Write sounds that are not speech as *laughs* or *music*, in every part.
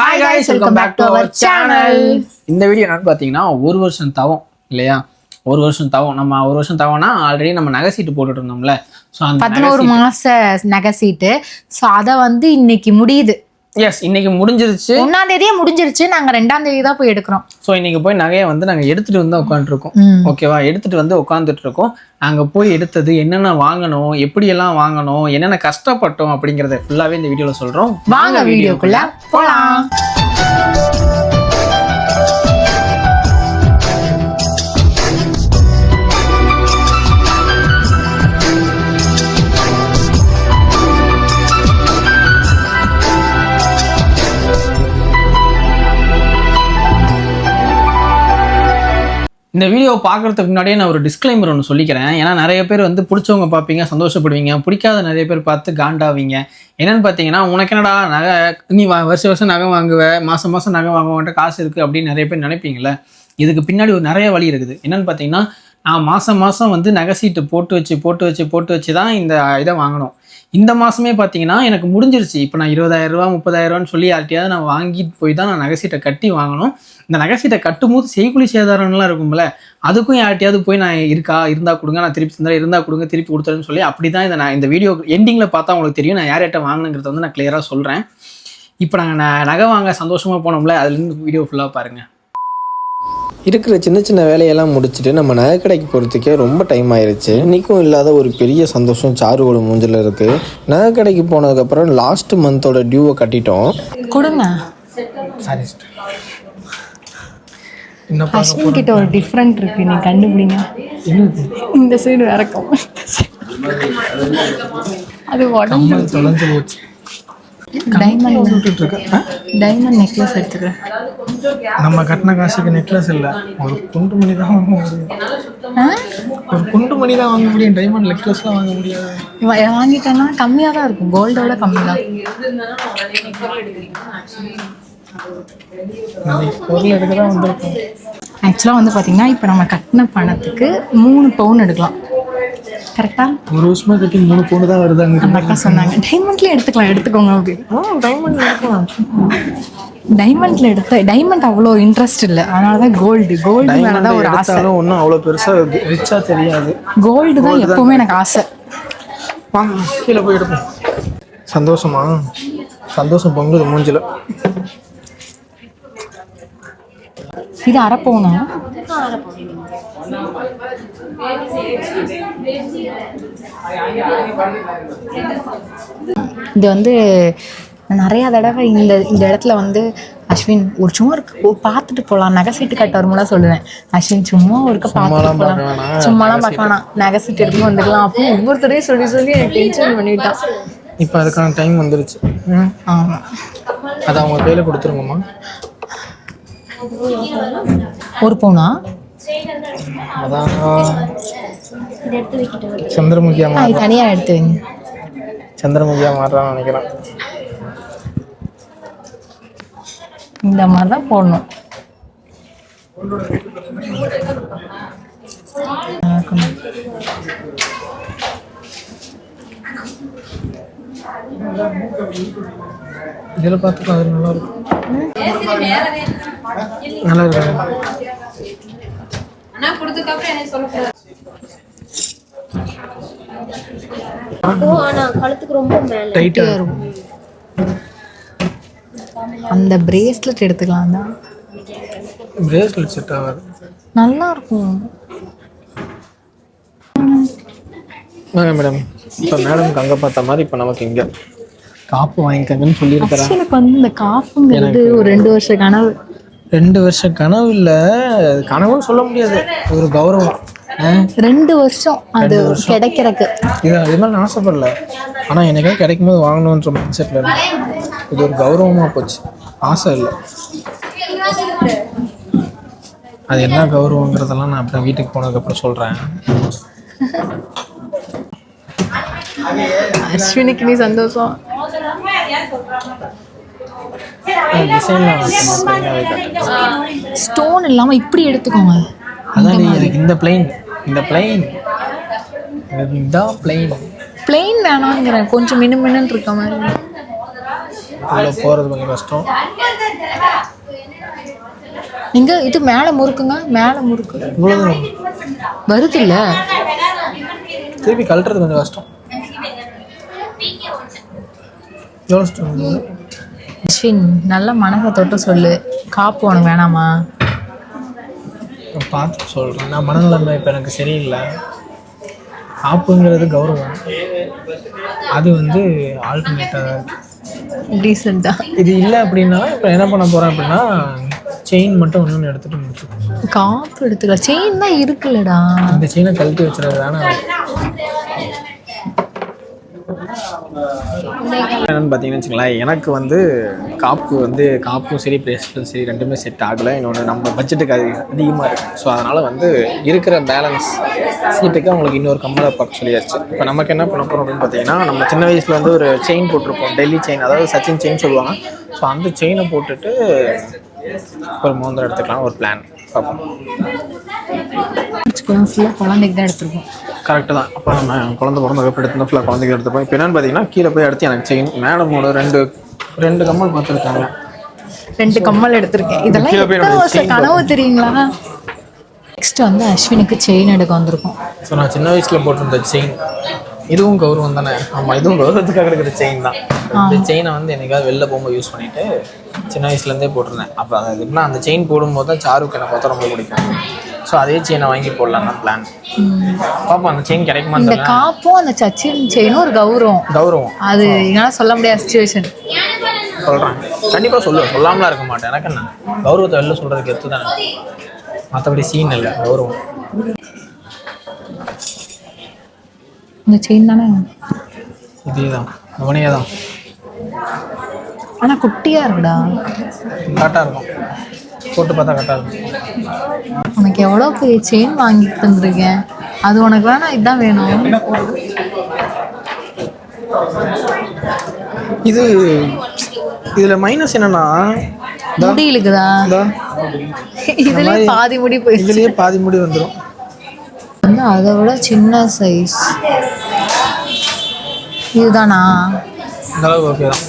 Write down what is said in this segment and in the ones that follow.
Hi guys welcome back to our channel இந்த video என்னன்னு பார்த்தீங்கன்னா ஒரு வருஷம் தவம் இல்லையா? ஒரு வருஷம் தவம். நம்ம ஒரு வருஷம் தவம்னா ஆல்ரெடி நம்ம நகை சீட்டு போட்டுட்டு இருந்தோம்ல. ஸோ அந்த பதினோரு மாச நகை சீட்டு. ஸோ அதை வந்து இன்னைக்கு முடியுது. எஸ் இன்னைக்கு முடிஞ்சிருச்சு. ஒன்னாம் தேதியே முடிஞ்சிருச்சு. நாங்க ரெண்டாம் தேதி தான் போய் எடுக்கிறோம். ஸோ இன்னைக்கு போய் நகையை வந்து நாங்கள் எடுத்துட்டு வந்து உட்காந்துருக்கோம். ஓகேவா எடுத்துட்டு வந்து உட்காந்துட்டு இருக்கோம் அங்கே போய் எடுத்தது என்னென்ன வாங்கணும் எப்படியெல்லாம் வாங்கணும் என்னென்ன கஷ்டப்பட்டோம் அப்படிங்கிறத ஃபுல்லாகவே இந்த வீடியோவில் சொல்கிறோம் வாங்க வீடியோக்குள்ள போலாம். இந்த வீடியோ பார்க்கறதுக்கு முன்னாடியே நான் ஒரு டிஸ்க்ளைமர் ஒன்று சொல்லிக்கிறேன். ஏன்னா நிறைய பேர் வந்து பிடிச்சவங்க பார்ப்பீங்க சந்தோஷப்படுவீங்க. பிடிக்காத நிறைய பேர் பார்த்து காண்டாவீங்க. என்னென்னு பார்த்தீங்கன்னா உனக்கு என்னடா நகை நீ வா வருஷம் வருஷம் நகை வாங்குவ மாதம் மாதம் நகை வாங்குவன்ட்டு காசு இருக்குது அப்படின்னு நிறைய பேர் நினைப்பீங்களே இதுக்கு பின்னாடி ஒரு நிறைய வழி இருக்குது. என்னென்னு பார்த்தீங்கன்னா நான் மாதம் மாதம் வந்து நகை சீட்டு போட்டு வச்சு போட்டு வச்சு போட்டு வச்சு தான் இந்த இதை வாங்கணும். இந்த மாதமே பார்த்தீங்கன்னா எனக்கு முடிஞ்சிருச்சு. இப்போ நான் இருபதாயிரம் ரூபா முப்பதாயிரம் ரூபான்னு சொல்லி யார்ட்டையாவது நான் வாங்கிட்டு போய் தான் நான் நகை சீட்டை கட்டி வாங்கணும். இந்த நகை சீட்டை கட்டும்போது செய்குலி சேதாரம்லாம் இருக்கும்ல அதுக்கும் யார்ட்டையாவது போய் நான் இருக்கா? இருந்தால் கொடுங்க நான் திருப்பி தந்துறேன் இருந்தால் கொடுங்க திருப்பி கொடுத்துறேன்னு சொல்லி அப்படி தான் இதை நான் இந்த வீடியோ எண்டிங்கில் பார்த்தா உங்களுக்கு தெரியும். நான் யார் யார்ட்ட வாங்கினுங்கிறத வந்து நான் கிளியராக சொல்கிறேன் இப்போ நாங்கள் நகை வாங்க சந்தோஷமாக போனோம்ல அதுலேருந்து வீடியோ ஃபுல்லாக பாருங்கள் இருக்கிற சின்ன சின்ன வேலையெல்லாம் முடிச்சுட்டு நம்ம நகை கடைக்கு போகிறதுக்கே ரொம்ப டைம் ஆயிருச்சு. இன்றைக்கும் இல்லாத ஒரு பெரிய சந்தோஷம் சாருவோட மூஞ்சில் இருக்குது நகை கடைக்கு போனதுக்கப்புறம் லாஸ்ட் மந்தோட டியூவை கட்டிட்டோம். கொடுங்க. சாரி அஸ்வின் கிட்ட ஒரு டிஃப்ரெண்ட் இருக்கு. நீ கண்டுபிடிங்க. இந்த சைடு இறக்கம் அது உடம்பு தொலைஞ்சு போச்சு. டைமண்ட் டைமண்ட் நெக்லஸ் எடுத்துக்கிறேன் நம்ம கட்டின காசுக்கு நெக்லஸ் இல்லை. ஒரு குண்டு மணி தான் வாங்க முடியும்? ஒரு குண்டு மணி தான் வாங்க முடியும். டைமண்ட் நெக்லஸ்லாம் வாங்க முடியாது. வாங்கிட்டேன்னா கம்மியாக தான் இருக்கும். கோல்டோட கம்மி தான். பொருள் எடுக்க தான் வந்திருக்கோம். ஆக்சுவலாக வந்து பார்த்தீங்கன்னா இப்போ நம்ம கட்டின பணத்துக்கு மூணு பவுன் எடுக்கலாம். கரெக்டாக ஒரு வருஷமா கட்டி மூணு பொண்ணு தான் வருதாங்க அந்த அக்கா சொன்னாங்க டைமண்ட்ல எடுத்துக்கலாம் எடுத்துக்கோங்க அப்படின்னு டைமண்ட் எடுக்கலாம். டைமண்ட்ல எடுத்த டைமண்ட் அவ்வளோ இன்ட்ரெஸ்ட் இல்லை. அதனால தான் கோல்டு கோல்டு மேலே தான் ஒரு ஆசை. ஒன்றும் அவ்வளோ பெருசாக ரிச்சா தெரியாது. கோல்டு தான் எப்பவுமே எனக்கு ஆசை. வாங்க கீழே போய் எடுப்போம். சந்தோஷமா? சந்தோஷம் பொங்குது மூஞ்சில. இது அரை பவுனா இது வந்து நிறைய தடவை இந்த இந்த இடத்துல வந்து அஸ்வின் ஒரு சும்மா இருக்கு ஓ, பார்த்துட்டு போகலாம் நகை சீட்டு கட்ட வரும்போது சொல்லுவேன். அஸ்வின் சும்மா ஒருக்க பார்த்துட்டு போகலாம் சும்மாலாம் பார்க்க வேணாம். நகை சீட்டு எடுத்து வந்துக்கலாம். அப்போ ஒவ்வொருத்தரையும் சொல்லி சொல்லி எனக்கு டென்ஷன் பண்ணிட்டான். இப்போ அதுக்கான டைம் வந்துருச்சு. ஆமாம் அதை அவங்க கையில் கொடுத்துருங்கம்மா. ஒரு பவுனா? சந்திரமுகியா தனியாக எடுத்து வைங்க. சந்திரமுகியா மாறுறான்னு நினைக்கிறேன். இந்த மாதிரி தான் போடணும். இதில் பார்த்துக்கலாம் அது நல்லா இருக்கும். நல்லா இருக்கு டைட்டாக இருக்கும். அந்த பிரேஸ்லெட் எடுத்துக்கலாம் தான் பிரேஸ்லெட் செட் ஆகாது. நல்லா இருக்கும். வாங்க மேடம் இப்போ மேடம்க்கு அங்கே பார்த்த மாதிரி இப்போ நமக்கு இங்கே. காப்பு வாங்கிக்கங்கன்னு சொல்லியிருக்கிறேன் எனக்கு வந்து இந்த காஃபுங்கிறது ஒரு ரெண்டு வருஷ கனவு. ரெண்டு வருஷம் கனவு இல்லை. கனவுன்னு சொல்ல முடியாது. ஒரு கௌரவம்? ரெண்டு வருஷம் அது கிடைக்கிறக்கு. இது இது மாதிரி நான் ஆசைப்படல. ஆனால் எனக்கே கிடைக்கும் போது வாங்கணுன்ற மைண்ட் செட்டில் இது ஒரு கௌரவமாக போச்சு. ஆசை இல்லை. அது என்ன கௌரவங்கிறதெல்லாம் நான் அப்புறம் வீட்டுக்கு போனதுக்கப்புறம் சொல்கிறேன் அஸ்வினிக்கு நீ சந்தோஷம். டிசைன்லாம் ஸ்டோன் இல்லாம இப்படி எடுத்துக்கோங்க. அதான் இந்த பிளைன் இந்த பிளைன் இதுதான் பிளைன் பிளெயின் வேணாங்கிறேன் கொஞ்சம் மினு மினுன்னு இருக்க மாதிரி. உள்ள போகிறது கொஞ்சம் கஷ்டம். இங்க இது மேல முறுக்குங்க மேல முறுக்கு. இவ்வளோதான் வருது இல்ல? திருப்பி கழட்டுறது கொஞ்சம் கஷ்டம். எவ்வளோ ஸ்டோன் அஸ்வின் நல்ல மனசை தொட்டு சொல்லு. காப்பு உனக்கு வேணாமா? நான் பார்த்து சொல்கிறேன் நான் மனநிலைமை இப்போ எனக்கு சரியில்லை. காப்புங்கிறது கௌரவம். அது வந்து ஆல்டர்னேட்டாக டீசெண்டா இது இல்லை அப்படின்னா இப்போ என்ன பண்ண போகிறேன் அப்படின்னா செயின் மட்டும் ஒன்று ஒன்று எடுத்துகிட்டு முடிச்சுக்கணும். காப்பு எடுத்துக்கலாம். செயின் தான் இருக்குல்லடா. இந்த செயினை கழட்டி வச்சுறது தானே என்னன்னு பார்த்தீங்கன்னு வச்சுங்களேன் எனக்கு வந்து காப்பு வந்து காப்பும் சரி பிரேஸ்லெட்டும் சரி ரெண்டுமே செட் ஆகலை. இன்னொன்று நம்ம பட்ஜெட்டுக்கு அது அதிகமாக இருக்குது ஸோ அதனால் வந்து இருக்கிற பேலன்ஸ் சீட்டுக்கு அவங்களுக்கு இன்னொரு கம்மலை பார்க்க சொல்லியாச்சு. இப்போ நமக்கு என்ன பண்ண போகிறோம் அப்படின்னு பார்த்தீங்கன்னா நம்ம சின்ன வயசில் வந்து ஒரு செயின் போட்டிருப்போம் டெல்லி செயின் அதாவது சச்சின் செயின் சொல்லுவாங்க. ஸோ அந்த செயினை போட்டுட்டு ஒரு மோந்திரம் எடுத்துக்கலாம் ஒரு பிளான் பார்ப்போம். ஃபுல்லாக குழந்தைக்கு தான் எடுத்துருக்கோம். கரெக்டு தான். அப்போ நம்ம குழந்தை பிறந்த கப்பு எடுத்து ஃபுல்லாக குழந்தைக்கு எடுத்துப்போம் இப்போ என்னன்னு பார்த்தீங்கன்னா கீழே போய் அடுத்து எனக்கு செயின் மேடமோட ரெண்டு ரெண்டு கம்மல் பார்த்துருக்காங்க. ரெண்டு கம்மல் எடுத்திருக்கேன். இதெல்லாம் எத்தனை வருஷம் கனவு தெரியுங்களா? நெக்ஸ்ட் வந்து அஸ்வினுக்கு செயின் எடுக்க வந்திருக்கோம். ஸோ நான் சின்ன வயசில் போட்டிருந்த செயின் இதுவும் கௌரவம் தானே? ஆமாம் இதுவும் கௌரவத்துக்காக இருக்கிற செயின் தான். இந்த செயினை வந்து என்னைக்காவது வெளில போகும்போது யூஸ் பண்ணிட்டு சின்ன வயசுலேருந்தே போட்டிருந்தேன். அப்போ அது எப்படின்னா அந்த செயின் போடும்போது தான் சாருக்கு எனக்கு பார்த்தா ரொம்ப பிடிக்கும். ஸோ அதே செயினை வாங்கி போடலாம் தான் பிளான் பாப்போம் அந்த செயின் கிடைக்குமா இந்த காப்பும் அந்த சச்சின் செயினும் ஒரு கௌரவம். கௌரவம். அது என்னால் சொல்ல முடியாத சுச்சுவேஷன் சொல்கிறேன் கண்டிப்பாக சொல்லுவேன். சொல்லாமலாம் இருக்க மாட்டேன். எனக்கு என்ன? கௌரவத்தை வெளில சொல்கிறதுக்கு எத்து தானே? மற்றபடி சீன் இல்லை. கௌரவம். இந்த செயின் தானே? இதே தான் அவனே தான் ஆனால் குட்டியாக இருக்குடா கரெக்டாக இருக்கும். போட்டு பார்த்தா கரெக்டாக இருக்கும். உனக்கு எவ்வளோ பெரிய செயின் வாங்கி தந்திருக்கேன்? அது உனக்கு வேணாம். இதுதான் வேணும் இது இதில் மைனஸ் என்னன்னா முடி இழுக்குதா? இதோ, இதுலயே பாதி முடி போயிடுச்சு. இதுலயே பாதி முடி வந்துடும் வந்து அதை விட சின்ன சைஸ் இதுதானா? ஓகே தான்.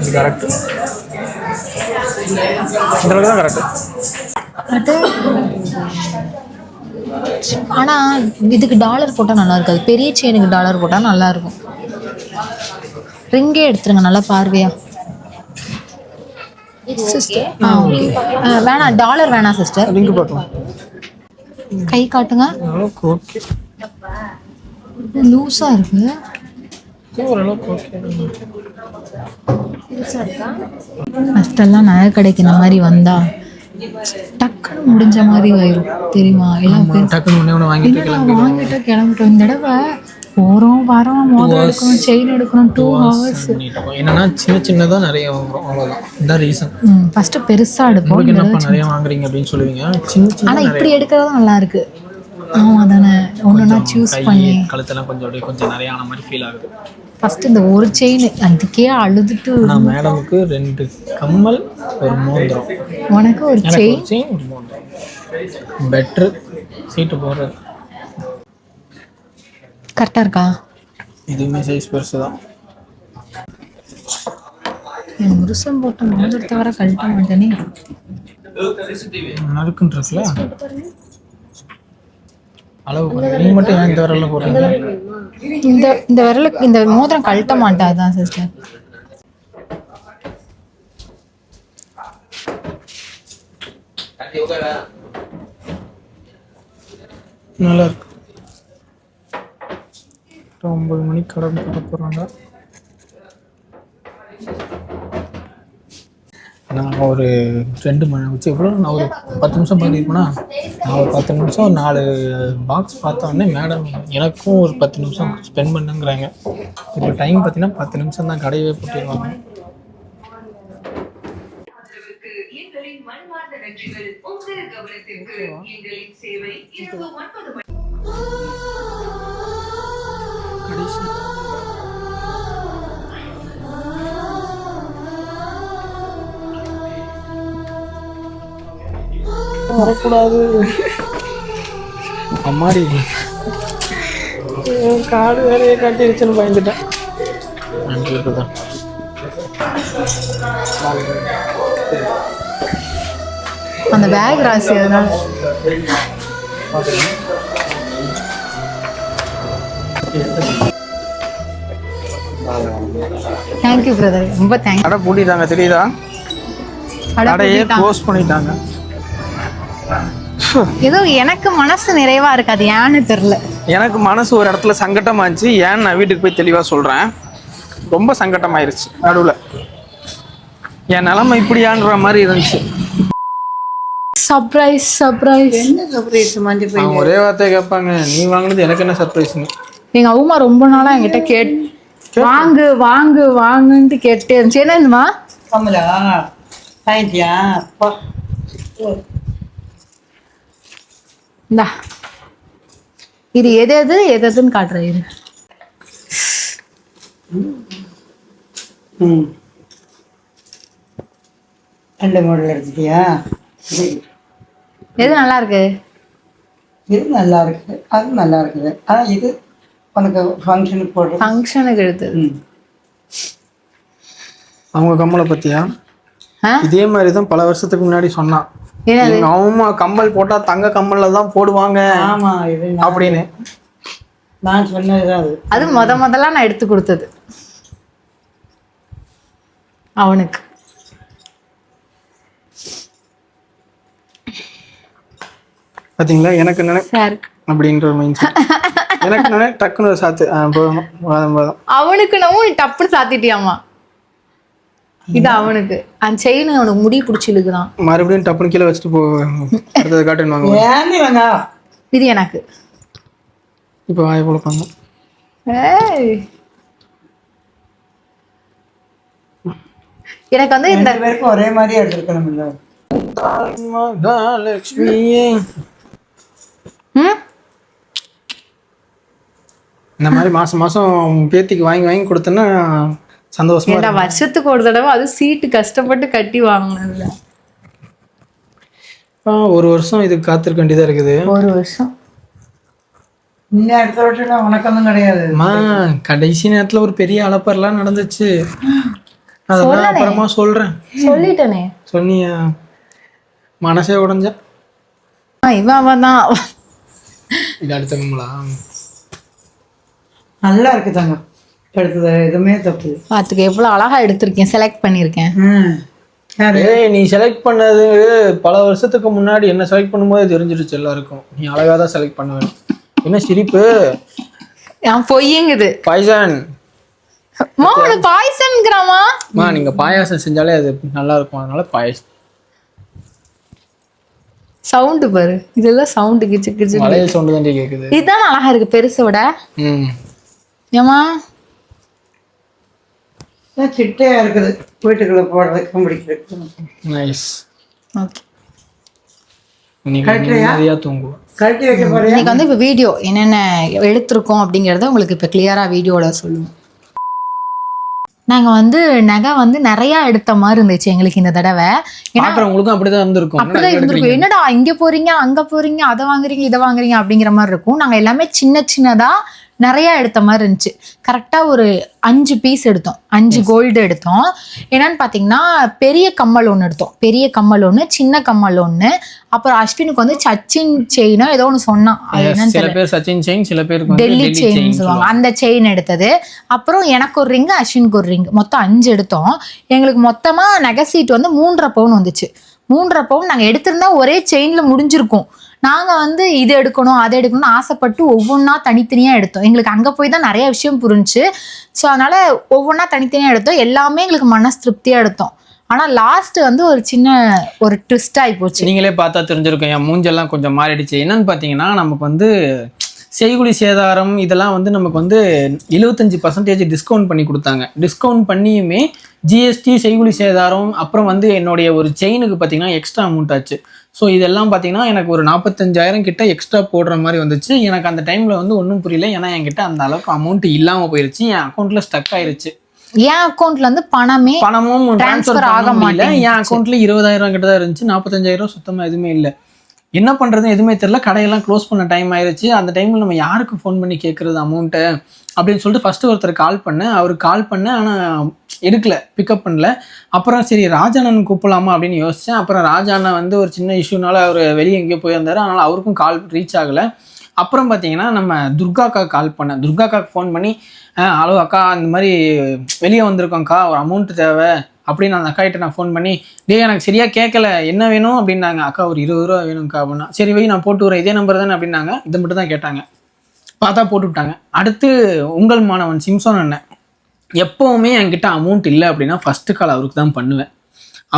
இது கரெக்ட். இந்த அளவுக்கு தான் கரெக்ட். அது ஆனா இதுக்கு டாலர் போட்டா நல்லா இருக்காது. பெரிய செயினுக்கு டாலர் போட்டா நல்லா இருக்கும். ரிங்கே எடுத்துருங்க நல்லா பார்வையா. சிஸ்டர் ஆ ஓகே வேணாம் டாலர் வேணாம் சிஸ்டர் லிங்க் பார்க்கலாம் கை காட்டுங்க. ஓகே லூஸா இருக்கு. ஓரளவுக்கு ஓகே. ஃபஸ்ட்டெல்லாம் நகை கடைக்கு இந்த மாதிரி வந்தா டக்குன்னு முடிஞ்ச மாதிரி ஆயிரும் தெரியுமா? எல்லாம் டக்குன்னு வாங்கிட்டு கிளம்பிட்டோம். இந்த தடவை போகிறோம் வரோம் மோதிரம் எடுக்கணும் செயின் எடுக்கணும் டூ ஹவர்ஸ் என்னன்னா சின்ன சின்னதாக நிறைய வாங்குறோம். அவ்வளோதான் இதான் ரீசன் ஃபஸ்ட்டு பெருசாக எடுப்போம். நிறைய வாங்குறீங்க அப்படின்னு சொல்லுவீங்க? ஆனால் இப்படி எடுக்கிறது நல்லா இருக்கு. ஆமாம் தானே ஒன்றுனா சூஸ் பண்ணி. கழுத்தெல்லாம் கொஞ்சம் அப்படியே கொஞ்சம் நிறைய ஆன மாதிரி ஃபீல் ஆகுது. ஃபஸ்ட்டு இந்த ஒரு செயின் அதுக்கே அழுதுட்டு ஆனால் மேடமுக்கு ரெண்டு கம்மல் ஒரு மோந்திரம் உனக்கு ஒரு செயின் செயின் ஒரு மோந்திரம் பெட்ரு சீட்டு போடுறது. கரெக்டாக இருக்கா? இதுவுமே சைஸ் பெருசு தான். என் முருசன் போட்ட மோதிரத்தை வர கழட்ட மாட்டேனே. நறுக்குன்றதுல அளவு பாருங்க. நீ மட்டும் ஏன் இந்த விரல்ல போடுறீங்க இந்த இந்த விரலுக்கு இந்த மோதிரம் கழட்ட மாட்டாதான் சிஸ்டர் நல்லா இருக்கு. ஒன்பது மணிக்கு கடை போட போகிறாங்க நான் ஒரு ரெண்டு மணி வச்சு எவ்வளோ நான் ஒரு பத்து நிமிஷம் பண்ணியிருப்பேனா நான் ஒரு பத்து நிமிஷம் ஒரு நாலு பாக்ஸ் பார்த்தோன்னே மேடம் எனக்கும் ஒரு பத்து நிமிஷம் ஸ்பெண்ட் பண்ணுங்கிறாங்க. இப்போ டைம் பார்த்தீங்கன்னா பத்து நிமிஷம் தான் கடையவே போட்டிருவாங்க. கடைசி. வரக்கூடாது. அம்மாடி. காடு வேறையே காட்டிடுச்சுன்னு பயந்துட்டேன். அந்த பேக் ராசி அதனால தேங்க்யூ பிரதர் ரொம்ப தேங்க்ஸ் கடை பூட்டிட்டாங்க தெரியுதா? கடையே க்ளோஸ் பண்ணிட்டாங்க. *laughs* ஏதோ எனக்கு மனசு நிறைவா இருக்கு அது ஏன்னு தெரியல. எனக்கு மனசு ஒரு இடத்துல சங்கட்டமாச்சு ஏன்னு நான் வீட்டுக்கு போய் தெளிவாக சொல்கிறேன் ரொம்ப சங்கட்டமாயிருச்சு நடுவில். என் நிலைமை இப்படியான்ற மாதிரி இருந்துச்சு. சர்ப்ரைஸ் சர்ப்ரைஸ் அவங்க ஒரே வார்த்தை கேட்பாங்க நீ வாங்கினது எனக்கு என்ன சர்ப்ரைஸ்னு எங்க அம்மா ரொம்ப நாளா என்கிட்ட கேட் வாங்கு வாங்கு வாங்குன்ட்டு கேட்டே இருந்துச்சு. என்னதுமா கமலா அப்பா இந்தா. இது எது எது எது எதுன்னு காட்டுறேன் ம். ரெண்டு மாடல் எடுத்துட்டியா? சரி. எது நல்லா இருக்கு இது நல்லா இருக்குது அது நல்லா இருக்குது ஆனால் இது உனக்கு ஃபங்க்ஷனுக்கு போடுற ஃபங்க்ஷனுக்கு எடுத்தது ம். அவங்க கம்மலை பத்தியா? ஆ? இதே மாதிரி தான் பல வருஷத்துக்கு முன்னாடி சொன்னான். அம்மா கம்மல் போட்டா தங்க கம்மல்ல தான் போடுவாங்க நான் அப்படின்னு. நான் சொன்னது அது. முத முதல்ல நான் எடுத்து கொடுத்தது. அவனுக்கு. பாத்தீங்களா? எனக்கு நினை சார். அப்படின்ற மைண்ட் செட் எனக்கு நினை டக்குன்னு சாத்து. அவனுக்கு நம்ம டப்புன்னு சாத்திட்டியாமா? இது அவனுக்கு. அந்த செயின் அவனுக்கு முடி பிடிச்சி இழுக்குதான் மறுபடியும் டப்புன்னு கீழே வச்சுட்டு போ அடுத்தது காட்டுன்னு இது எனக்கு. இப்போ வாய கொடுப்பாங்க. ஏய். எனக்கு வந்து இந்த ரெண்டு பேருக்கும் ஒரே மாதிரியே எடுத்துருக்கணும் இல்லை? இந்த மாதிரி மாசம் மாசம் பேத்திக்கு வாங்கி வாங்கி கொடுத்தேன்னா சந்தோஷமா வருஷத்துக்கு ஒரு தடவை அது சீட்டு கஷ்டப்பட்டு கட்டி வாங்கினதுல. ஒரு வருஷம் இதுக்கு காத்திருக்க வேண்டியதா இருக்குது. ஒரு வருஷம். இன்னும் அடுத்த வருஷம் கிடையாது. கடைசி நேரத்துல ஒரு பெரிய அலப்பறலாம் நடந்துச்சு. அதெல்லாம் அப்புறமா சொல்றேன். சொல்லிட்டனே. சொன்னியா? மனசே உடஞ்ச? ஆ, இவன் அவன் தான். இது அடுத்தவங்களா நல்லா இருக்கு தங்க எடுத்தது எதுவுமே தப்பு பார்த்துக்க எவ்வளோ அழகா எடுத்திருக்கேன் செலக்ட் பண்ணியிருக்கேன். ம் நீ செலக்ட் பண்ணது பல வருஷத்துக்கு முன்னாடி என்ன செலக்ட் பண்ணும்போது தெரிஞ்சிருச்சு எல்லாருக்கும். நீ அழகா தான் செலக்ட் பண்ணுவேன் என்ன சிரிப்பு? பொய்யுங்குது. பாய்சன். மா அவனு பாய்சன்ங்கிறாமா? அம்மா நீங்க பாயாசம் செஞ்சாலே அது நல்லா இருக்கும் அதனால பாயசம். சவுண்டு பாரு. இதெல்லாம் சவுண்டு கிச்சு கிச்சு வளையல் சவுண்டு தான் கேக்குது. இதுதான் அழகா இருக்கு பெருசோட. ம். ஏமா இதான் சிட்டையா இருக்குது. வீட்டுக்குள்ள போடுறதுக்கும் பிடிக்கிறது நைஸ் ஓகே நீங்க கட்டுறியா? நிம்மதியா தூங்குவோம் கழட்டி வைக்க போறியா? இன்னைக்கு வந்து இப்போ வீடியோ என்னென்ன எடுத்திருக்கோம் அப்படிங்கிறத உங்களுக்கு இப்போ கிளியராக வீடியோவில் சொல்லுவோம். நாங்கள் வந்து நகை வந்து நிறையா எடுத்த மாதிரி இருந்துச்சு எங்களுக்கு இந்த தடவை. ஏன்னா பாக்குறவங்களுக்கும் அப்படிதான் இருந்திருக்கும். அப்படிதான் இருந்திருக்கும். என்னடா இங்க போறீங்க அங்க போறீங்க அதை வாங்குறீங்க இதை வாங்குறீங்க அப்படிங்கிற மாதிரி இருக்கும். நாங்க எல்லாமே சின்ன சின்னதா நிறைய எடுத்த மாதிரி இருந்துச்சு. கரெக்டா ஒரு அஞ்சு பீஸ் எடுத்தோம். அஞ்சு கோல்டு எடுத்தோம். என்னன்னு பாத்தீங்கன்னா பெரிய கம்மல் ஒன்று எடுத்தோம். பெரிய கம்மல் ஒன்று சின்ன கம்மல் ஒன்று அப்புறம் அஸ்வினுக்கு வந்து சச்சின் செயினோ ஏதோ ஒன்று சொன்னான். அது என்னன்னு சில பேர் சச்சின் செயின் சில வந்து டெல்லி செயின் சொல்லுவாங்க. அந்த செயின் எடுத்தது. அப்புறம் எனக்கு ஒரு ரிங் அஸ்வினுக்கு ஒரு ரிங் மொத்தம் அஞ்சு எடுத்தோம். எங்களுக்கு மொத்தமா நகை சீட் வந்து மூன்றரை பவுன் வந்துச்சு. மூன்றரை பவுன் நாங்கள் எடுத்திருந்தா ஒரே செயின்ல முடிஞ்சிருக்கும். நாங்கள் வந்து இது எடுக்கணும் அதை எடுக்கணும்னு ஆசைப்பட்டு ஒவ்வொன்றா தனித்தனியாக எடுத்தோம். எங்களுக்கு அங்கே போய் தான் நிறைய விஷயம் புரிஞ்சுச்சு. ஸோ அதனால் ஒவ்வொன்றா தனித்தனியாக எடுத்தோம். எல்லாமே எங்களுக்கு மனசு திருப்தியாக எடுத்தோம். ஆனால் லாஸ்ட் வந்து ஒரு சின்ன ஒரு ட்விஸ்ட் ஆகி போச்சு. நீங்களே பார்த்தா தெரிஞ்சிருக்கோம். என் மூஞ்செல்லாம் கொஞ்சம் மாறிடுச்சு. என்னன்னு பார்த்தீங்கன்னா நமக்கு வந்து செய்குலி சேதாரம் இதெல்லாம் வந்து நமக்கு வந்து எழுபத்தஞ்சி பர்சன்டேஜ் டிஸ்கவுண்ட் பண்ணி கொடுத்தாங்க. டிஸ்கவுண்ட் பண்ணியுமே ஜிஎஸ்டி செய்குலி சேதாரம் அப்புறம் வந்து என்னுடைய ஒரு செயினுக்கு பார்த்தீங்கன்னா எக்ஸ்ட்ரா அமௌண்ட் ஆச்சு. ஸோ இதெல்லாம் பார்த்தீங்கன்னா எனக்கு ஒரு நாற்பத்தஞ்சாயிரம் கிட்ட எக்ஸ்ட்ரா போடுற மாதிரி வந்துச்சு. எனக்கு அந்த டைமில் வந்து ஒன்றும் புரியல. ஏன்னா என்கிட்ட அந்த அளவுக்கு அமௌண்ட் இல்லாமல் போயிருச்சு. என் அக்கௌண்ட்டில் ஸ்டக் ஆயிருச்சு. என் அக்கௌண்ட்ல இருந்து பணமே பணமும் ட்ரான்ஸ்ஃபர் ஆக மாட்டேங்குச்சு. என் அக்கௌண்ட்ல இருபதாயிரம் கிட்ட தான் இருந்துச்சு. நாற்பத்தஞ்சாயிரம் சுத்தமா எதுவுமே இல்லை. என்ன பண்ணுறது எதுவுமே தெரில கடையெல்லாம் க்ளோஸ் பண்ண டைம் ஆயிடுச்சு அந்த டைமில் நம்ம யாருக்கு ஃபோன் பண்ணி கேட்குறது அமௌண்ட்டு அப்படின்னு சொல்லிட்டு ஃபஸ்ட்டு ஒருத்தர் கால் பண்ணேன். அவர் கால் பண்ணேன். ஆனால் எடுக்கல. பிக்கப் பண்ணல. அப்புறம் சரி ராஜாண்ணன் கூப்பிடலாமா அப்படின்னு யோசித்தேன் அப்புறம் ராஜாண்ணன் வந்து ஒரு சின்ன இஷ்யூனால அவர் வெளியே எங்கேயோ போயிருந்தார். அதனால் அவருக்கும் கால் ரீச் ஆகலை. அப்புறம் பார்த்தீங்கன்னா நம்ம துர்காக்கா கால் பண்ணேன். துர்காக்காக்கு ஃபோன் பண்ணி ஹலோ அக்கா இந்த மாதிரி வெளியே வந்திருக்கோங்க்கா ஒரு அமௌண்ட் தேவை. அப்படின்னு அந்த அக்கா கிட்ட நான் ஃபோன் பண்ணி டேய் எனக்கு சரியாக கேட்கல என்ன வேணும்? அப்படின்னாங்க. அக்கா ஒரு இருபது ரூபா வேணும்க்கா அப்படின்னா சரி வை நான் போட்டு வரேன். இதே நம்பர் தானே அப்படின்னாங்க. இதை மட்டும் தான் கேட்டாங்க. பார்த்தா போட்டு விட்டாங்க. அடுத்து உங்கள் மாணவன் சிம்சோன் அண்ணன். எப்போவுமே என்கிட்ட அமௌண்ட் இல்லை அப்படின்னா ஃபஸ்ட்டு கால் அவருக்கு தான் பண்ணுவேன்.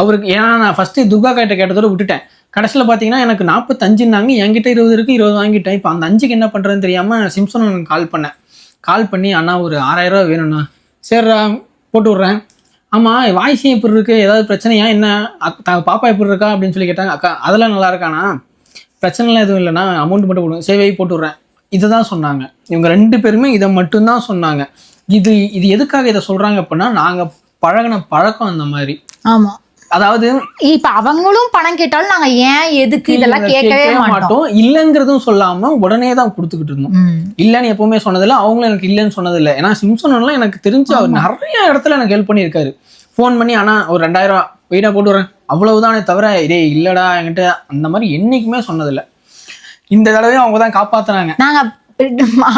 அவருக்கு ஏன்னா நான் ஃபஸ்ட்டு துர்கா கிட்ட கேட்டதோட விட்டுட்டேன். கடைசியில் பார்த்தீங்கன்னா எனக்கு நாற்பத்தஞ்சுனாங்க என்கிட்ட இருபது இருக்குது இருபது வாங்கிட்டேன். இப்போ அந்த அஞ்சுக்கு என்ன பண்ணுறதுன்னு தெரியாமல் சிம்சோன் கால் பண்ணேன். கால் பண்ணி அண்ணா ஒரு ஆறாயிரம் ரூபா வேணும்ண்ணா. சரிடா போட்டு விட்றேன். ஆமாம் வாய்ஸ் எப்படி இருக்குது ஏதாவது பிரச்சனையா? என்ன? அக்- த- பாப்பா எப்படி இருக்கா? அப்படின்னு சொல்லி கேட்டாங்க. அக்கா அதெல்லாம் நல்லா இருக்கானா? பிரச்சனைலாம் எதுவும் இல்லைனா அமௌண்ட் மட்டும் கொடுங்க சேவை போட்டு விட்றேன். இதை தான் சொன்னாங்க. இவங்க ரெண்டு பேருமே இதை மட்டும்தான் சொன்னாங்க. இது இது எதுக்காக இதை சொல்கிறாங்க அப்படின்னா நாங்கள் பழகின பழக்கம் அந்த மாதிரி. ஆமாம் அதாவது இப்ப அவங்களும் பணம் கேட்டாலும் நாங்க ஏன் எதுக்கு இதெல்லாம் கேட்கவே மாட்டோம். இல்லைங்கிறதும் சொல்லாம உடனே தான் கொடுத்துக்கிட்டு இருந்தோம். இல்லைன்னு எப்பவுமே சொன்னதில்ல அவங்களும் எனக்கு இல்லைன்னு சொன்னதில்லை. ஏன்னா சிம்சன்லாம் எனக்கு தெரிஞ்சு அவர் நிறைய இடத்துல எனக்கு ஹெல்ப் பண்ணியிருக்காரு. ஃபோன் பண்ணி ஆனா ஒரு ரெண்டாயிரம் வெயிட்டா போட்டு வரேன். அவ்வளவுதானே தவிர டேய் இல்லடா என்கிட்ட அந்த மாதிரி என்னைக்குமே சொன்னதில்லை. இந்த தடவையும் அவங்க தான் காப்பாத்துனாங்க. நாங்க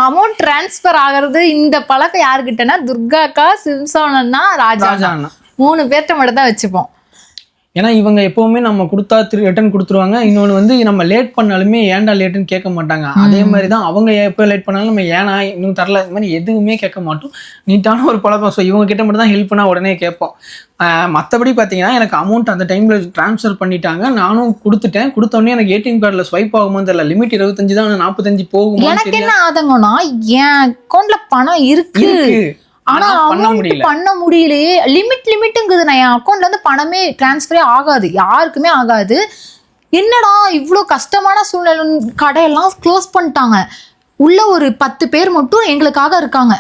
அமௌண்ட் டிரான்ஸ்ஃபர் ஆகுறது இந்த பழக்கம் யாருக்கிட்டனா துர்காக்கா சிம்சோனன்னா ராஜா மூணு பேர்ட்ட மட்டும் தான் வச்சுப்போம். ஏன்னா இவங்க எப்பவுமே நம்ம கொடுத்தா ரிட்டர்ன் கொடுத்துருவாங்க. இன்னொன்று வந்து நம்ம லேட் பண்ணாலுமே ஏன்டா லேட்டுன்னு கேட்க மாட்டாங்க. அதே மாதிரி தான் அவங்க எப்போ லேட் பண்ணாலும் நம்ம ஏன்னா இன்னும் தரல. இந்த மாதிரி எதுவுமே கேட்க மாட்டோம். நீட்டான ஒரு பழக்கம். ஸோ இவங்க கிட்ட மட்டும் தான் ஹெல்ப் பண்ணால் உடனே கேட்போம். மற்றபடி பார்த்தீங்கன்னா எனக்கு அமௌண்ட் அந்த டைமில் ட்ரான்ஸ்ஃபர் பண்ணிட்டாங்க. நானும் கொடுத்துட்டேன். கொடுத்த உடனே எனக்கு ஏடிஎம் கார்டில் ஸ்வைப் ஆகுமோ தெரியல. லிமிட் இருபத்தஞ்சு தான் நாற்பத்தஞ்சு போகுமா எனக்கு என்ன ஆதங்கம்னா என் அக்கௌண்ட்ல பணம் இருக்கு. ஆனா பண்ண முடியல. பண்ண முடியலையே. லிமிட் லிமிட்டுங்குது நான். என் அக்கௌண்ட்ல இருந்து பணமே டிரான்ஸ்ஃபரே ஆகாது. யாருக்குமே ஆகாது. என்னடா இவ்வளோ கஷ்டமான சூழ்நிலை கடையெல்லாம் க்ளோஸ் பண்ணிட்டாங்க. உள்ள ஒரு பத்து பேர் மட்டும் எங்களுக்காக இருக்காங்க.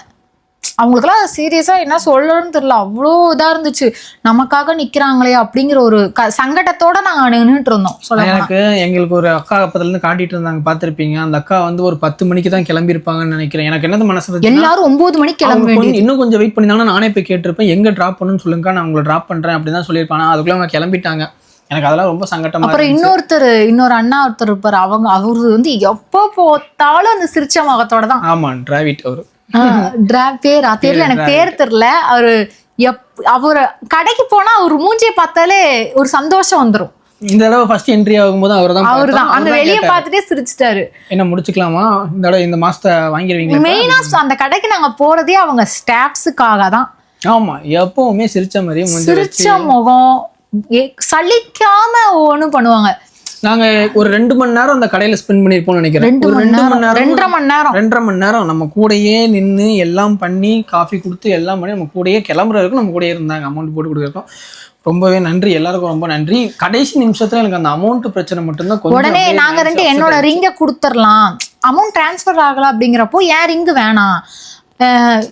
அவங்களுக்கெல்லாம் சீரியஸாக என்ன சொல்லணும்னு தெரியல. அவ்வளோ இதாக இருந்துச்சு. நமக்காக நிற்கிறாங்களே அப்படிங்கிற ஒரு க சங்கடத்தோட நாங்கள் நின்றுட்டு இருந்தோம் சொல்ல எனக்கு எங்களுக்கு ஒரு அக்கா அப்பத்துல இருந்து காட்டிட்டு இருந்தாங்க பார்த்திருப்பீங்க. அந்த அக்கா வந்து ஒரு பத்து மணிக்கு தான் கிளம்பியிருப்பாங்கன்னு நினைக்கிறேன். எனக்கு என்னது மனசு எல்லாரும் ஒன்பது மணிக்கு கிளம்ப இன்னும் கொஞ்சம் வெயிட் பண்ணிருந்தாங்கன்னா நானே போய் கேட்டிருப்பேன். எங்க டிராப் பண்ணுன்னு சொல்லுங்க நான் உங்களை டிராப் பண்றேன் அப்படின்னு தான் சொல்லியிருப்பாங்க. அதுக்குள்ள அவங்க கிளம்பிட்டாங்க. எனக்கு அதெல்லாம் ரொம்ப சங்கட்டமா அப்புறம். இன்னொருத்தர் இன்னொரு அண்ணா ஒருத்தர் இருப்பாரு. அவங்க அவரு வந்து எப்போ பார்த்தாலும் அந்த சிரிச்ச முகத்தோட தான். ஆமா டிராவிட் அவரு. பேரா தெரியல எனக்கு பேர் தெரியல. அவரு எப் அவர் கடைக்கு போனா அவர் மூஞ்சியை பார்த்தாலே ஒரு சந்தோஷம் வந்துரும். இந்த தடவை ஃபர்ஸ்ட் என்ட்ரி ஆகும்போது அவர் தான் அவர் தான் அங்க வெளியே பார்த்துட்டே சிரிச்சிட்டாரு. என்ன முடிச்சுக்கலாமா? இந்த தடவை இந்த மாசத்தை வாங்கிடுவீங்களா மெயினா அந்த கடைக்கு நாங்க போறதே அவங்க ஸ்டாஃப்ஸுக்காக தான். ஆமா எப்பவுமே சிரிச்ச மூஞ்சி சிரிச்ச முகம் சலிக்காம ஒண்ணும் பண்ணுவாங்க. நாங்க ஒரு ரெண்டு மணி நேரம் அந்த கடையில ஸ்பெண்ட் பண்ணிருப்போம்னு நினைக்கிறேன். ரெண்டு மணி நேரம் ரெண்டரை மணி நேரம். ரெண்டரை மணி நேரம் நம்ம கூடயே நின்று எல்லாம் பண்ணி காஃபி கொடுத்து எல்லாம் பண்ணி நம்ம கூடயே கிளம்புற வரைக்கும் நம்ம கூடயே இருந்தாங்க அமௌண்ட் போட்டு கொடுக்குறோம் ரொம்பவே நன்றி. எல்லாருக்கும் ரொம்ப நன்றி. கடைசி நிமிஷத்துல எனக்கு அந்த அமௌண்ட் பிரச்சனை மட்டும்தான் கொஞ்சம் உடனே நாங்க ரெண்டு என்னோட. ரிங்க கொடுத்துடலாம். அமௌண்ட் டிரான்ஸ்ஃபர் ஆகல அப்படிங்கிறப்போ ஏன் ரிங்கு வேணாம்?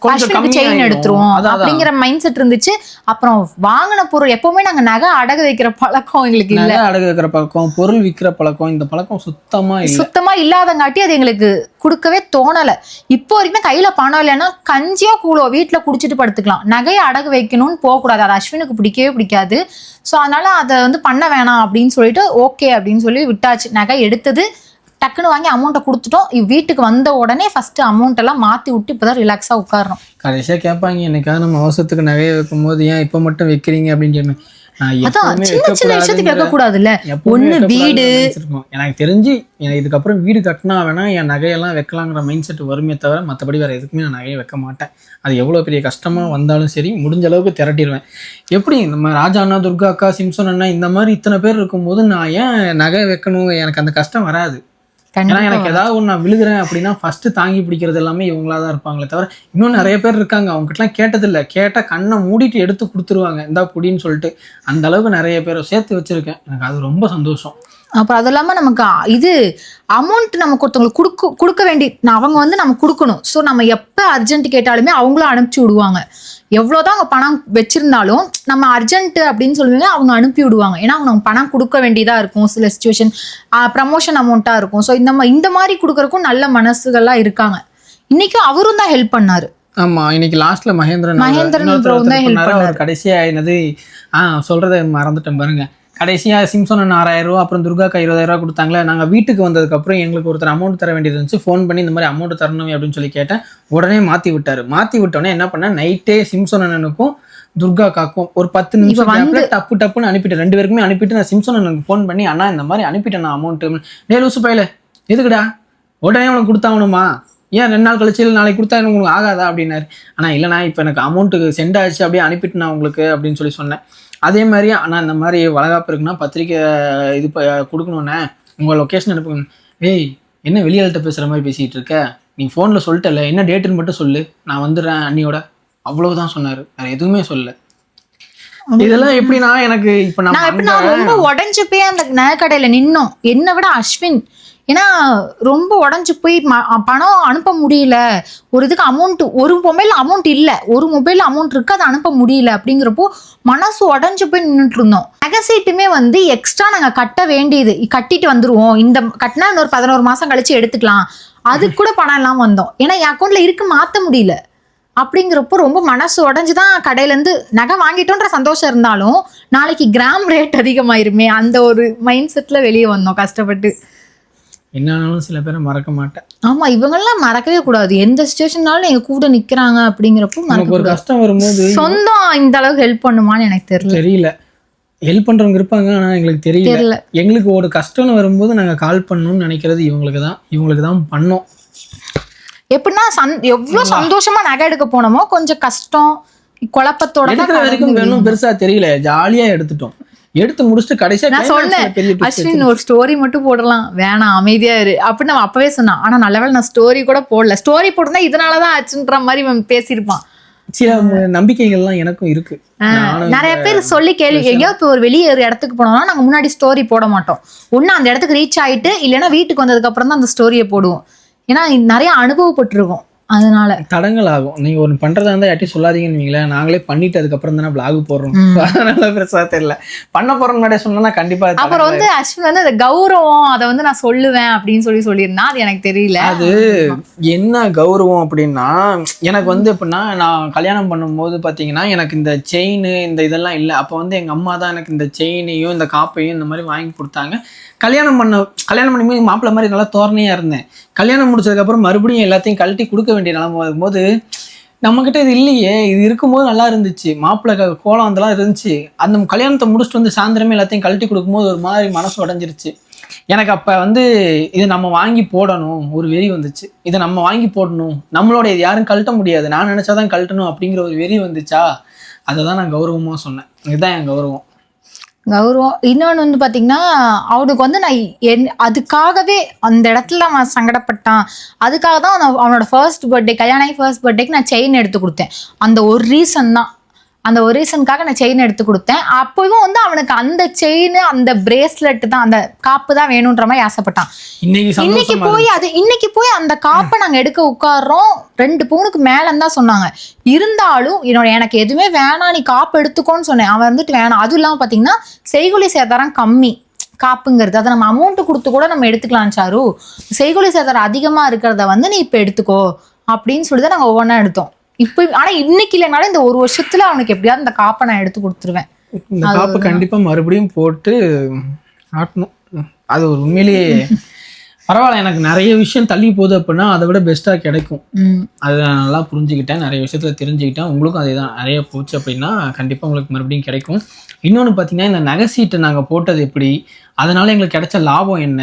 கொஞ்சம் செயின். எடுத்துருவோம். அப்படிங்கிற மைண்ட் செட் இருந்துச்சு. அப்புறம் வாங்கின பொருள் எப்பவுமே நாங்க நகை அடகு வைக்கிற பழக்கம் எங்களுக்கு இல்ல. அடகு வைக்கிற பழக்கம் பொருள் விற்கிற பழக்கம் இந்த பழக்கம் சுத்தமா சுத்தமா இல்லாதங்காட்டி அது எங்களுக்கு கொடுக்கவே தோணல. இப்போ வரைக்குமே கையில பணம் இல்லைன்னா கஞ்சியோ கூழோ வீட்டுல குடிச்சிட்டு படுத்துக்கலாம். நகையை அடகு வைக்கணும்னு போகக்கூடாது. அது அஸ்வினுக்கு பிடிக்கவே பிடிக்காது. ஸோ அதனால அதை வந்து பண்ண வேணாம் அப்படின்னு சொல்லிட்டு ஓகே அப்படின்னு சொல்லி விட்டாச்சு. நகை எடுத்தது. டக்குன்னு வாங்கி அமௌண்ட்டை கொடுத்துட்டோம். வீட்டுக்கு வந்த உடனே ஃபர்ஸ்ட் அமௌண்ட் எல்லாம் மாத்தி விட்டு இப்பதான் ரிலாக்ஸா உட்காரணும். கடைசியா கேட்பாங்க என்னைக்காவது நம்ம அவசரத்துக்கு நகையை வைக்கும் போது ஏன் இப்ப மட்டும் வைக்கிறீங்க? அப்படின்னு நான் அதான் சின்ன சின்ன விஷயத்துக்கு வைக்கக்கூடாதுங்கிற- வைக்க கூடாதுல்ல எப்பவுமே ஒண்ணு வைக்கக்கூடாதுங்கிற வீடு. எனக்கு தெரிஞ்சு எனக்கு இதுக்கப்புறம் வீடு கட்டினா வேணா என் நகையெல்லாம் வைக்கலாங்கிற மைண்ட் செட் வருமே தவிர மற்றபடி வேற எதுக்குமே நான் நகையை வைக்க மாட்டேன். அது எவ்வளோ பெரிய கஷ்டமா வந்தாலும் சரி முடிஞ்ச அளவுக்கு திரட்டிடுவேன். எப்படி நம்ம ராஜா அண்ணா துர்கா அக்கா சிம்சன் அண்ணா இந்த மாதிரி இத்தனை பேர் இருக்கும்போது நான் ஏன் நகை வைக்கணும்? எனக்கு அந்த கஷ்டம் வராது. ஏன்னா எனக்கு ஏதாவது ஒன்று நான் விழுகிறேன் அப்படின்னா ஃபர்ஸ்ட் தாங்கி பிடிக்கிறது எல்லாமே இவங்களா தான் இருப்பாங்களே தவிர இன்னும் நிறைய பேர் இருக்காங்க. அவங்க கிட்டலாம் கேட்டதில்ல. கேட்டா கண்ணை மூடிட்டு எடுத்து கொடுத்துருவாங்க. இந்தா குடின்னு சொல்லிட்டு அந்த அளவுக்கு நிறைய பேரை சேர்த்து வச்சிருக்கேன். எனக்கு அது ரொம்ப சந்தோஷம். அப்புறம் அது இல்லாமல் நமக்கு இது அமௌண்ட் நமக்கு ஒருத்தவங்களுக்கு கொடுக்க கொடுக்க வேண்டி நான் அவங்க வந்து நம்ம கொடுக்கணும். ஸோ நம்ம எப்போ அர்ஜென்ட் கேட்டாலுமே அவங்களும் அனுப்பிச்சி விடுவாங்க. எவ்வளோதான் அவங்க பணம் வச்சிருந்தாலும் நம்ம அர்ஜென்ட் அப்படின்னு சொல்லுவீங்க அவங்க அனுப்பி விடுவாங்க. ஏன்னா அவங்க பணம் கொடுக்க வேண்டியதாக இருக்கும். சில சுச்சுவேஷன் ப்ரமோஷன் அமௌண்ட்டாக இருக்கும். ஸோ இந்த மா- இந்த மாதிரி கொடுக்கறதுக்கும் நல்ல மனசுகள்லாம் இருக்காங்க. இன்னைக்கும் அவரும் தான் ஹெல்ப் பண்ணாரு. ஆமா இன்னைக்கு லாஸ்ட்ல மகேந்திரன் மகேந்திரன். கடைசியா என்னது ஆ சொல்றதை மறந்துட்டேன் பாருங்க. கடைசியா சிம்சன் ஆறாயிரம் ரூபா அப்புறம் துர்காக்கா இருபதாயிரம் ரூபா கொடுத்தாங்களே நாங்க வீட்டுக்கு வந்ததுக்கு அப்புறம் எங்களுக்கு ஒருத்தர் அமௌண்ட் தர வேண்டியது இருந்துச்சு. ஃபோன் பண்ணி இந்த மாதிரி அமௌண்ட் தரணும் அப்படின்னு சொல்லி கேட்டேன். உடனே மாத்தி விட்டாரு. மாத்தி விட்டோடனே என்ன பண்ணேன்? நைட்டே சிம்சன் அண்ணனுக்கும் துர்கா காக்கும் ஒரு பத்து நிமிஷம் வந்து- டப்பு டப்புன்னு அனுப்பிட்டேன். ரெண்டு பேருக்குமே அனுப்பிட்டு நான் சிம்சன் அண்ணனுக்கு ஃபோன் பண்ணி அண்ணா இந்த மாதிரி அனுப்பிட்டேன் நான் அமௌண்ட் டே லூசு பையல எதுக்குடா? உடனே உனக்கு கொடுத்தாகணுமா ஏன் ரெண்டு நாள் கழிச்சு இல்லை நாளைக்கு கொடுத்தா எனக்கு உங்களுக்கு ஆகாதா? அப்படின்னாரு. ஆனால் இல்லைண்ணா இப்போ எனக்கு அமௌண்ட்டு சென்ட் ஆச்சு அப்படியே அனுப்பிட்டு நான் உங்களுக்கு அப்படின்னு சொல்லி சொன்னேன். அதே மாதிரி அண்ணா இந்த மாதிரி வளகாப்பு இருக்குன்னா பத்திரிக்கை இது ப- கொடுக்கணுண்ணே உங்கள் லொக்கேஷன் அனுப்புங்க. ஏய் என்ன வெளியாள்கிட்ட பேசுகிற மாதிரி பேசிகிட்டு இருக்க? நீ ஃபோனில் சொல்லிட்டல. என்ன டேட்டுன்னு மட்டும் சொல்லு. நான் வந்துடுறேன் அண்ணியோட. அவ்வளவுதான் சொன்னார். வேறு எதுவுமே சொல்லல. இதெல்லாம் எப்படின்னா எனக்கு இப்போ நான் ரொம்ப உடஞ்சு போய் அந்த நகைக்கடையில நின்னோம். என்னை விட அஸ்வின் ஏன்னா ரொம்ப உடஞ்சி போய் ம- பணம் அனுப்ப முடியல. ஒரு இதுக்கு அமௌண்ட் ஒரு மொபைல் அமௌண்ட் இல்லை. ஒரு மொபைல் அமௌண்ட் இருக்கு அதை அனுப்ப முடியல அப்படிங்கிறப்போ மனசு உடஞ்சு போய் நின்றுட்டு இருந்தோம். நகை வந்து எக்ஸ்ட்ரா நாங்கள் கட்ட வேண்டியது. கட்டிட்டு வந்துருவோம். இந்த கட்டினா இன்னொரு பதினோரு மாசம் கழிச்சு எடுத்துக்கலாம். அதுக்கு கூட பணம் எல்லாம் வந்தோம். ஏன்னா என் அக்கௌண்ட்ல இருக்கு மாற்ற முடியல. அப்படிங்கிறப்போ ரொம்ப மனசு உடஞ்சி தான் கடையிலேருந்து நகை வாங்கிட்டோன்ற சந்தோஷம் இருந்தாலும் நாளைக்கு கிராம் ரேட் அதிகமாயிருமே. அந்த ஒரு மைண்ட் செட்டில் வெளியே வந்தோம் கஷ்டப்பட்டு. என்னாலும் சில பேரை மறக்க மாட்டேன். ஆமா இவங்கெல்லாம் மறக்கவே கூடாது. எந்த சுச்சுவேஷன்னாலும் எங்க கூட நிக்கிறாங்க அப்படிங்கிறப்போ நமக்கு ஒரு கஷ்டம் வரும்போது சொந்தம் இந்த அளவுக்கு ஹெல்ப் பண்ணுமான்னு எனக்கு தெரியல. தெரியல. ஹெல்ப் பண்றவங்க இருப்பாங்க ஆனா எங்களுக்கு தெரியல. எங்களுக்கு ஒரு கஷ்டம்னு வரும்போது நாங்க கால் பண்ணணும்னு நினைக்கிறது இவங்களுக்கு தான். இவங்களுக்கு தான் பண்ணோம். எப்படின்னா சந் எவ்வளவு சந்தோஷமா நகை எடுக்க போனோமோ கொஞ்சம் கஷ்டம் குழப்பத்தோட வரைக்கும் வேணும் பெருசா தெரியல. ஜாலியா எடுத்துட்டோம். எடுத்து முடிச்சுட்டு கடைசியா நான் சொன்னேன் அஸ்வின் ஒரு ஸ்டோரி மட்டும் போடலாம். வேணாம் அமைதியா இரு. அப்படின்னு நம்ம அப்பவே சொன்னான். ஆனா நல்ல வேளை நான் ஸ்டோரி கூட போடல. ஸ்டோரி போட்டிருந்தா இதனாலதான் ஆச்சுன்ற மாதிரி அவன் பேசியிருப்பான். சில நம்பிக்கைகள்லாம் எனக்கும் இருக்கு. நிறைய பேர் சொல்லி கேள்வி எங்கேயோ இப்போ ஒரு வெளியே ஒரு இடத்துக்கு போனோம்னா நாங்க முன்னாடி ஸ்டோரி போட மாட்டோம். ஒண்ணு அந்த இடத்துக்கு ரீச் ஆயிட்டு இல்லைன்னா வீட்டுக்கு வந்ததுக்கு அப்புறம் தான் அந்த ஸ்டோரியை போடுவோம். ஏன்னா நிறைய அனுபவப்பட்டிருக்கோம். அதனால. தடங்கள் ஆகும் நீங்க ஒன்று பண்றதா இருந்தா யார்ட்டையும் சொல்லாதீங்கன்னு வைங்களேன். நாங்களே பண்ணிட்டு அதுக்கப்புறம் தானே vlog போடுறோம். அதனால பெருசா தெரியல. பண்ண போறோம் முன்னாடியே சொன்னா கண்டிப்பா அப்புறம் வந்து அஸ்வின் வந்து அந்த கௌரவம் அதை வந்து நான் சொல்லுவேன் அப்படின்னு சொல்லி சொல்லியிருந்தா அது எனக்கு தெரியல. அது என்ன கௌரவம் அப்படின்னா எனக்கு வந்து எப்படின்னா நான் கல்யாணம் பண்ணும்போது பார்த்தீங்கன்னா எனக்கு இந்த செயின் இந்த இதெல்லாம் இல்லை. அப்போ வந்து எங்கள் அம்மா தான் எனக்கு இந்த செயினையும் இந்த காப்பையும் இந்த மாதிரி வாங்கி கொடுத்தாங்க. கல்யாணம் பண்ண கல்யாணம் பண்ணும்போது மாப்பிள்ளை மாதிரி நல்லா தோரணையாக இருந்தேன். கல்யாணம் முடிச்சதுக்கப்புறம் மறுபடியும் எல்லாத்தையும் கழட்டி கொடுக்க வேண்டிய நிலைமை வரும்போது நம்மக்கிட்ட இது இல்லையே இது இருக்கும்போது நல்லா இருந்துச்சு. மாப்பிள்ளை கோலம் அதெல்லாம் இருந்துச்சு. அந்த கல்யாணத்தை முடிச்சுட்டு வந்து சாயந்தரமே எல்லாத்தையும் கழட்டி கொடுக்கும்போது ஒரு மாதிரி மனசு உடஞ்சிருச்சு. எனக்கு அப்போ வந்து இது நம்ம வாங்கி போடணும். ஒரு வெறி வந்துச்சு. இதை நம்ம வாங்கி போடணும். நம்மளோட இது யாரும் கழட்ட முடியாது. நான் நினச்சாதான் கழட்டணும் அப்படிங்கிற ஒரு வெறி வந்துச்சா? அதை தான் நான் கௌரவமாக சொன்னேன். இதுதான் என் கௌரவம். கௌரவம். இன்னொன்று வந்து பார்த்தீங்கன்னா அவனுக்கு வந்து நான் என் அதுக்காகவே அந்த இடத்துல அவன் சங்கடப்பட்டான். அதுக்காக தான் அவனோட ஃபர்ஸ்ட் பர்த்டே கல்யாணம் ஆகி ஃபர்ஸ்ட் பர்த்டேக்கு நான் செயின் எடுத்து கொடுத்தேன். அந்த ஒரு ரீசன் தான். அந்த ஒரு ரீசனுக்காக நான் செயின் எடுத்து கொடுத்தேன். அப்போவும் வந்து அவனுக்கு அந்த செயின் அந்த பிரேஸ்லெட் தான் அந்த காப்பு தான் வேணுன்ற மாதிரி ஆசைப்பட்டான். இன்னைக்கு போய் அது இன்னைக்கு போய் அந்த காப்பை நாங்க எடுக்க உட்கார்றோம். ரெண்டு பவுனுக்கு மேலன்னு தான் சொன்னாங்க. இருந்தாலும் என்னோட எனக்கு எதுவுமே வேணாம் நீ காப்பு எடுத்துக்கோன்னு சொன்னேன். அவன் வந்துட்டு வேணாம். அதுவும் இல்லாம பாத்தீங்கன்னா செய்கொலி சேதாரம் கம்மி. காப்புங்கிறது. அதை நம்ம அமௌண்ட் கொடுத்து கூட நம்ம எடுத்துக்கலாம் சாரு. செய்கொலி சேதாரம் அதிகமா இருக்கிறத வந்து நீ இப்ப எடுத்துக்கோ. அப்படின்னு சொல்லி தான் நாங்க ஒவ்வொன்றா எடுத்தோம். இப்போ ஆனா இன்னைக்கு இல்லைனாலும் இந்த ஒரு வருஷத்துல அவனுக்கு எப்படியாவது இந்த காப்பை நான் எடுத்து கொடுத்துருவேன். இந்த காப்பு கண்டிப்பா மறுபடியும் போட்டு ஆட்டணும். அது ஒரு உண்மையிலேயே பரவாயில்ல எனக்கு நிறைய விஷயம் தள்ளி போகுது அப்படின்னா அதை விட பெஸ்ட்டாக கிடைக்கும். அதை நான் நல்லா புரிஞ்சுக்கிட்டேன் நிறைய விஷயத்துல தெரிஞ்சுக்கிட்டேன். உங்களுக்கும் அதே தான் நிறைய போச்சு அப்படின்னா கண்டிப்பாக உங்களுக்கு மறுபடியும் கிடைக்கும். இன்னொன்று பார்த்தீங்கன்னா இந்த நகை சீட்டு நாங்கள் போட்டது எப்படி? அதனால எங்களுக்கு கிடைச்ச லாபம் என்ன?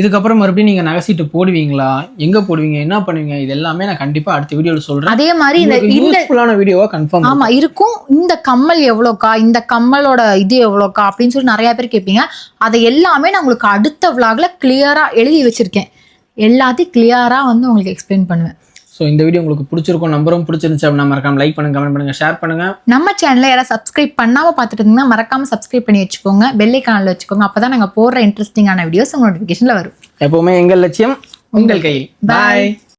இதுக்கப்புறம் மறுபடியும் நீங்கள் நகை சீட்டு போடுவீங்களா? எங்கே போடுவீங்க? என்ன பண்ணுவீங்க? இது எல்லாமே நான் கண்டிப்பாக அடுத்த வீடியோவில் சொல்கிறேன் அதே மாதிரி இந்த யூஸ்ஃபுல்லான வீடியோவாக கன்ஃபார்ம் ஆமா இருக்கும். இந்த கம்மல் எவ்வளோக்கா? இந்த கம்மலோட இது எவ்வளோக்கா? அப்படின்னு சொல்லி நிறைய பேர் கேட்பீங்க. அதை எல்லாமே நான் உங்களுக்கு அடுத்த விளாக்ல கிளியரா எழுதி வச்சிருக்கேன். எல்லாத்தையும் கிளியரா வந்து உங்களுக்கு எக்ஸ்பிளைன் பண்ணுவேன். ஸோ இந்த வீடியோ உங்களுக்கு பிடிச்சிருக்கும் நம்பரும் பிடிச்சிருந்துச்சு அப்படின்னா மறக்காம லைக் பண்ணுங்க கமெண்ட் பண்ணுங்க ஷேர் பண்ணுங்க. நம்ம சேனலை யாராவது சப்ஸ்கிரைப் பண்ணாம பார்த்துட்டு இருந்தீங்கன்னா மறக்காம சப்ஸ்கிரைப் பண்ணி வச்சுக்கோங்க பெல்லை காலில் வச்சுக்கோங்க அப்பதான் நாங்க போடுற இன்ட்ரெஸ்டிங்கான வீடியோஸ் உங்க நோட்டிஃபிகேஷன்ல வரும். எப்பவுமே எங்கள் லட்சியம் உங்கள் கையில். பாய்